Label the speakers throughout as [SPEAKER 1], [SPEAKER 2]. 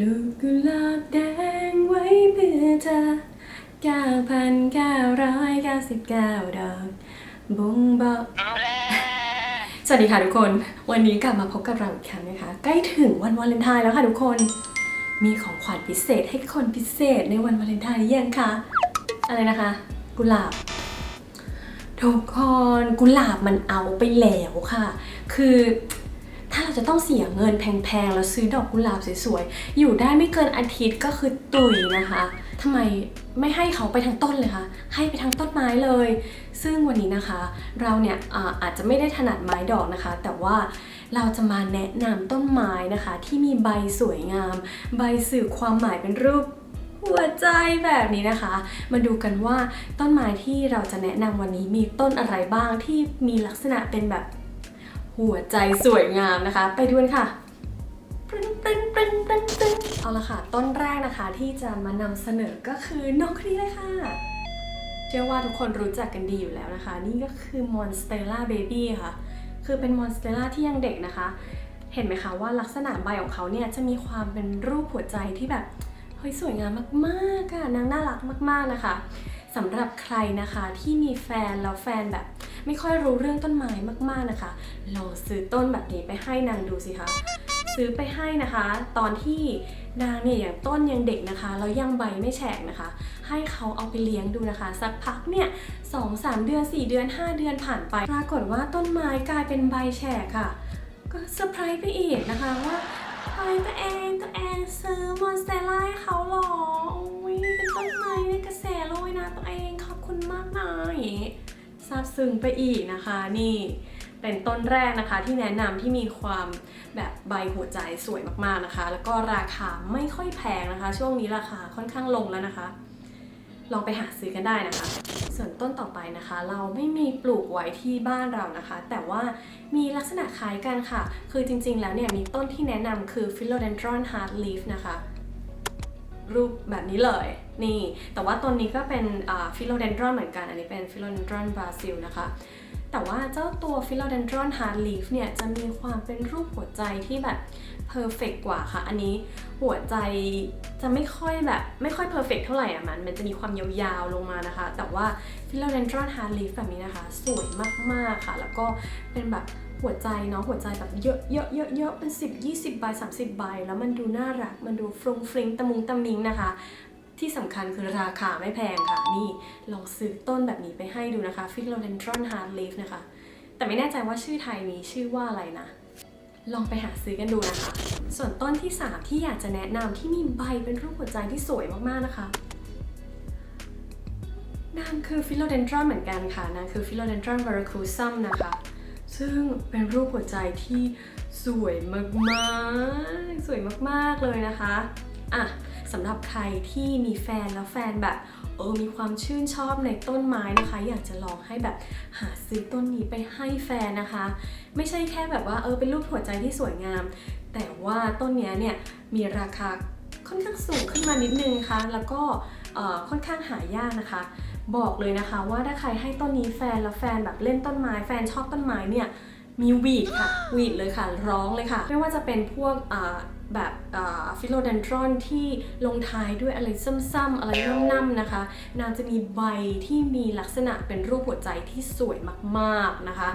[SPEAKER 1] ลูกกุหลาบแดงไว้เพื่อเธอ 9,999 ดอกบ่งบอกสวัสดีค่ะทุกคน วันนี้กลับมาพบกับเราอีกครั้งนะคะ ใกล้ถึงวันวาเลนไทน์แล้วค่ะทุกคน มีของขวัญพิเศษให้คนพิเศษในวันวาเลนไทน์หรือยังคะ อะไรนะคะ กุหลาบทุกคนกุหลาบมันเอาไปแล้วค่ะ คือ ถ้าเราจะต้องเสียเงินแพงๆ แล้วซื้อดอกกุหลาบสวยๆ อยู่ได้ไม่เกินอาทิตย์ก็คือตุยนะคะทำไมไม่ให้เขาไปทั้งต้นเลยคะ ให้ไปทั้งต้นไม้เลย ซึ่งวันนี้นะคะ เราเนี่ยอาอาจจะไม่ได้ถนัดไม้ดอกนะคะ แต่ว่าเราจะมาแนะนำต้นไม้นะคะ ที่มีใบสวยงาม ใบสื่อความหมายเป็นรูปหัวใจแบบนี้นะคะ มาดูกันว่าต้นไม้ที่เราจะแนะนำวันนี้มีต้นอะไรบ้างที่มีลักษณะเป็นแบบ หัวใจสวยงามนะคะ ไปดูกันค่ะปริ้งปริ้งปริ้งปริ้งเอาละค่ะ ต้นแรกนะคะที่จะมานำเสนอก็คือน้องคนนี้เลยค่ะ เชื่อว่าทุกคนรู้จักกันดีอยู่แล้วนะคะ นี่ก็คือ Monstera Baby ค่ะ คือเป็น Monstera ที่ยังเด็กนะคะ เห็นไหมคะว่าลักษณะใบของเขาเนี่ยจะมีความเป็นรูปหัวใจที่แบบเฮ้ยสวยงามมากๆอะนางน่ารักมาก ๆนะคะสำหรับใครนะคะที่มีแฟนแล้วแฟนแบบ ไม่ค่อยรู้เรื่องต้นไม้มากๆนะคะลองซื้อต้นแบบนี้ไปให้นางดูสิคะซื้อไปให้นะคะ ตอนที่นางเนี่ยอย่างต้นยังเด็กนะคะแล้วยังใบไม่แฉกนะคะ ให้เขาเอาไปเลี้ยงดูนะคะ สักพักเนี่ยสองสามเดือนสี่เดือนห้าเดือนผ่านไป ปรากฏว่าต้นไม้กลายเป็นใบแฉกค่ะ ก็เซอร์ไพรส์ไปอีกนะคะว่าเฮ้ยตัวเองตัวเองซื้อมอนสเตลล่าให้เขาหรอโอ้ยเป็นต้นไม้ในกระแสเลยนะตัวเองขอบคุณมากนะอย่างงี้าบซึ้งไปอีกนะคะ นี่เป็นต้นแรกนะคะที่แนะนำที่มีความแบบใบหัวใจสวยมากๆนะคะ แล้วก็ราคาไม่ค่อยแพงนะคะ ช่วงนี้ราคาค่อนข้างลงแล้วนะคะ ลองไปหาซื้อกันได้นะคะ ส่วนต้นต่อไปนะคะ เราไม่มีปลูกไว้ที่บ้านเรานะคะ แต่ว่ามีลักษณะคล้ายกันค่ะ คือจริงๆแล้วเนี่ยมีต้นที่แนะนำคือ Philodendron Heartleaf นะคะ รูปแบบนี้เลย นี่ แต่ว่าต้นนี้ก็เป็นอ่า Philodendron เหมือนกัน อันนี้เป็น Philodendron Brazil นะคะ แต่ว่าเจ้าตัว Philodendron Heartleaf เนี่ย จะมีความเป็นรูปหัวใจที่แบบ perfect กกว่าค่ะ อันนี้หัวใจจะไม่ค่อยแบบ ไม่ค่อย perfect เท่าไหร่อะมัน มันจะมีความยาวๆลงมานะคะ แต่ว่า Philodendron Heartleaf แบบนี้นะคะ สวยมากๆค่ะ แล้วก็เป็นแบบ หัวใจเนาะหัวใจแบบเยอะเยอะเยอะเยอะเป็น 10 20ใบ30 ใบ แล้วมันดูน่ารัก มันดูฟรุงฟริงตะมุงตะมิงนะคะ ที่สำคัญคือราคาไม่แพงค่ะ นี่ลองซื้อต้นแบบนี้ไปให้ดูนะคะ Philodendron Heartleaf นะคะ แต่ไม่แน่ใจว่าชื่อไทยมีชื่อว่าอะไรนะ ลองไปหาซื้อกันดูนะคะ ส่วนต้นที่ 3 ที่อยากจะแนะนำที่มีใบเป็นรูปหัวใจที่สวยมากๆนะคะนางคือ Philodendron เหมือนกันค่ะนางคือ Philodendron verrucosum นะคะ ซึ่งเป็นรูปหัวใจที่สวยมากๆ สวยมากๆเลยนะคะ อะสำหรับใครที่มีแฟนแล้วแฟนแบบเออมีความชื่นชอบในต้นไม้นะคะ อยากจะลองให้แบบหาซื้อต้นนี้ไปให้แฟนนะคะ ไม่ใช่แค่แบบว่าเออเป็นรูปหัวใจที่สวยงาม แต่ว่าต้นเนี้ยเนี่ยมีราคาค่อนข้างสูงขึ้นมานิดนึงค่ะ แล้วก็ ค่อนข้างหายากนะคะ บอกเลยนะคะว่าถ้าใครให้ต้นนี้แฟนแล้วแฟนแบบเล่นต้นไม้ แฟนชอบต้นไม้เนี่ยมีวีดค่ะวีดเลยค่ะร้องเลยค่ะ ไม่ว่าจะเป็นพวกแบบฟิโลเดนทรอนที่ลงท้ายด้วยอะไรซ้ำๆอะไรน้ำๆนะคะ นางจะมีใบที่มีลักษณะเป็นรูปหัวใจที่สวยมากๆนะคะ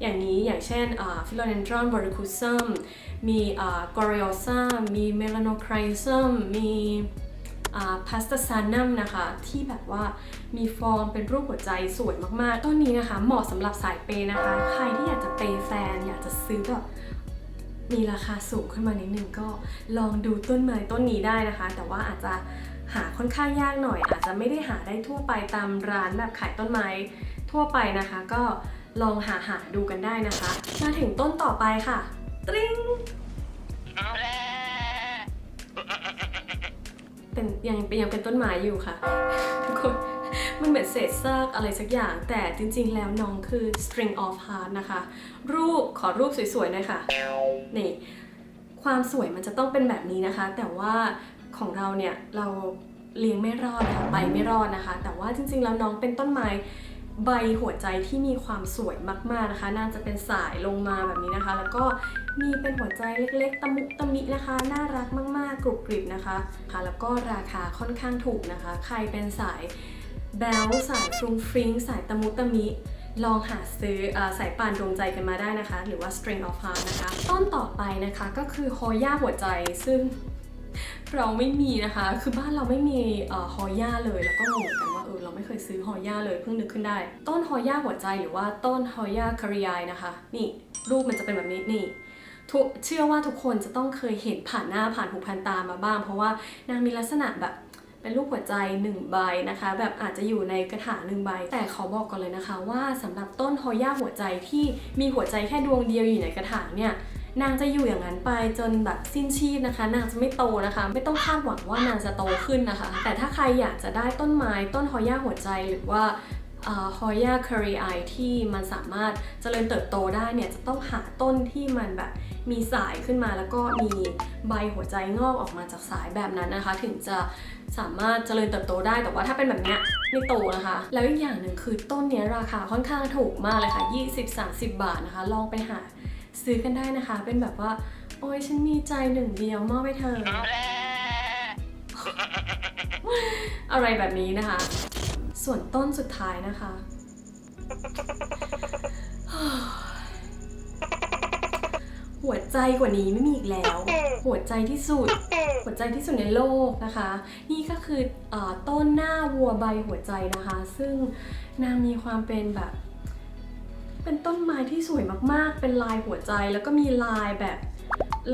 [SPEAKER 1] อย่างนี้อย่างเช่นฟิโลเดนทรอนบริคูซัมมีกอริโอซัมมีเมลานโครซัมมี พาสตาซานัมนะคะ ที่แบบว่ามีฟอร์มเป็นรูปหัวใจสวยมากๆ ต้นนี้นะคะ เหมาะสำหรับสายเปย์นะคะ ใครที่อยากจะเปย์แฟน อยากจะซื้อแบบมีราคาสูงขึ้นมานิดนึงก็ลองดูต้นไม้ต้นนี้ได้นะคะ แต่ว่าอาจจะหาค่อนข้างยากหน่อย อาจจะไม่ได้หาได้ทั่วไปตามร้านแบบขายต้นไม้ทั่วไปนะคะ ก็ลองหาหาดูกันได้นะคะ มาถึงต้นต่อไปค่ะ ตริง เป็นยังยังเป็นต้นไม้อยู่ค่ะทุกคนมันเหมือนเศษซากอะไรสักอย่าง แต่จริงๆ แล้วน้องคือ string of heart นะคะ รูปขอรูปสวยๆหน่อยค่ะ นี่ ความสวยมันจะต้องเป็นแบบนี้นะคะ แต่ว่าของเราเนี่ย เราเลี้ยงไม่รอดค่ะไปไม่รอดนะคะ แต่ว่าจริงๆ แล้วน้องเป็นต้นไม้ ใบหัวใจที่มีความสวยมากๆนะคะ น่าจะเป็นสายลงมาแบบนี้นะคะ แล้วก็มีเป็นหัวใจเล็กๆ ตะมุตะมินะคะ น่ารักมากๆ กรุบกริบนะคะค่ะแล้วก็ราคาค่อนข้างถูกนะคะ ใครเป็นสายแบลสายฟรุงฟริงสายตะมุตะมิลองหาซื้ออสายป่านดวงใจกันมาได้นะคะ หรือว่า string of heart นะคะ ต้นต่อไปนะคะก็คือฮอย่าหัวใจซึ่งเราไม่มีนะคะ คือบ้านเราไม่มีเอ่อฮอย่าเลยแล้วก็งงเหมกัน เออเราไม่เคยซื้อฮอย่าเลยเพิ่งนึกขึ้นได้ ต้นฮอย่าหัวใจหรือว่าต้นฮอย่าคาริยายนะคะ นี่รูปมันจะเป็นแบบนี้นี่ทุกเชื่อว่าทุกคนจะต้องเคยเห็นผ่านหน้าผ่านหูผ่านตามาบ้าง เพราะว่านางมีลักษณะแบบเป็นรูปหัวใจหนึ่งใบนะคะ แบบอาจจะอยู่ในกระถางหนึ่งใบ แต่ขอบอกก่อนเลยนะคะ ว่าสำหรับต้นฮอย่าหัวใจที่มีหัวใจแค่ดวงเดียวอยู่ในกระถางเนี่ย นางจะอยู่อย่างนั้นไปจนแบบสิ้นชีพนะคะ นางจะไม่โตนะคะ ไม่ต้องคาดหวังว่านางจะโตขึ้นนะคะ แต่ถ้าใครอยากจะได้ต้นไม้ต้นฮอย่าหัวใจหรือว่าฮอย่าคาริไอที่มันสามารถเจริญเติบโตได้เนี่ยจะต้องหาต้นที่มันแบบมีสายขึ้นมาแล้วก็มีใบหัวใจงอกออกมาจากสายแบบนั้นนะคะ ถึงจะสามารถเจริญเติบโตได้แต่ว่าถ้าเป็นแบบเนี้ยไม่โตนะคะ แล้วอีกอย่างหนึ่งคือต้นเนี้ยราคาค่อนข้างถูกมากเลยค่ะ 20-30 บาทนะคะ ลองไปหา ซื้อกันได้นะคะ เป็นแบบว่า โอ้ยฉันมีใจหนึ่งเดียวมอบให้เธอ อะไรแบบนี้นะคะ ส่วนต้นสุดท้ายนะคะ หัวใจกว่านี้ไม่มีอีกแล้ว หัวใจที่สุด หัวใจที่สุดในโลกนะคะ นี่ก็คือเออต้นหน้าวัวใบหัวใจนะคะ ซึ่งนางมีความเป็นแบบ เป็นต้นไม้ที่สวยมากๆ เป็นลายหัวใจแล้วก็มีลายแบบ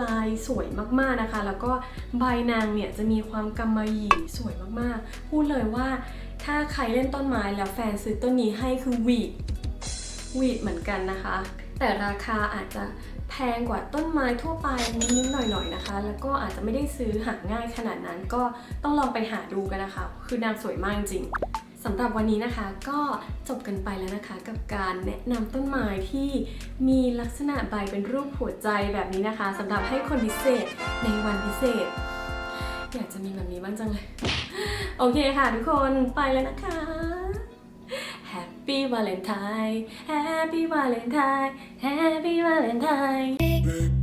[SPEAKER 1] ลายสวยมากๆนะคะ แล้วก็ใบนางเนี่ยจะมีความกำมะหยี่สวยมากๆ พูดเลยว่าถ้าใครเล่นต้นไม้แล้วแฟนซื้อต้นนี้ให้คือวีดวีดเหมือนกันนะคะ แต่ราคาอาจจะแพงกว่าต้นไม้ทั่วไปนิดๆหน่อยๆนะคะ แล้วก็อาจจะไม่ได้ซื้อหาง่ายขนาดนั้น ก็ต้องลองไปหาดูกันนะคะ คือนางสวยมากจริง สำหรับวันนี้นะคะก็จบกันไปแล้วนะคะ กับการแนะนำต้นไม้ที่มีลักษณะใบเป็นรูปหัวใจแบบนี้นะคะสำหรับให้คนพิเศษในวันพิเศษ อยากจะมีแบบนี้บ้างจังเลย โอเคค่ะทุกคนไปแล้วนะคะ Happy Valentine Happy Valentine Happy Valentine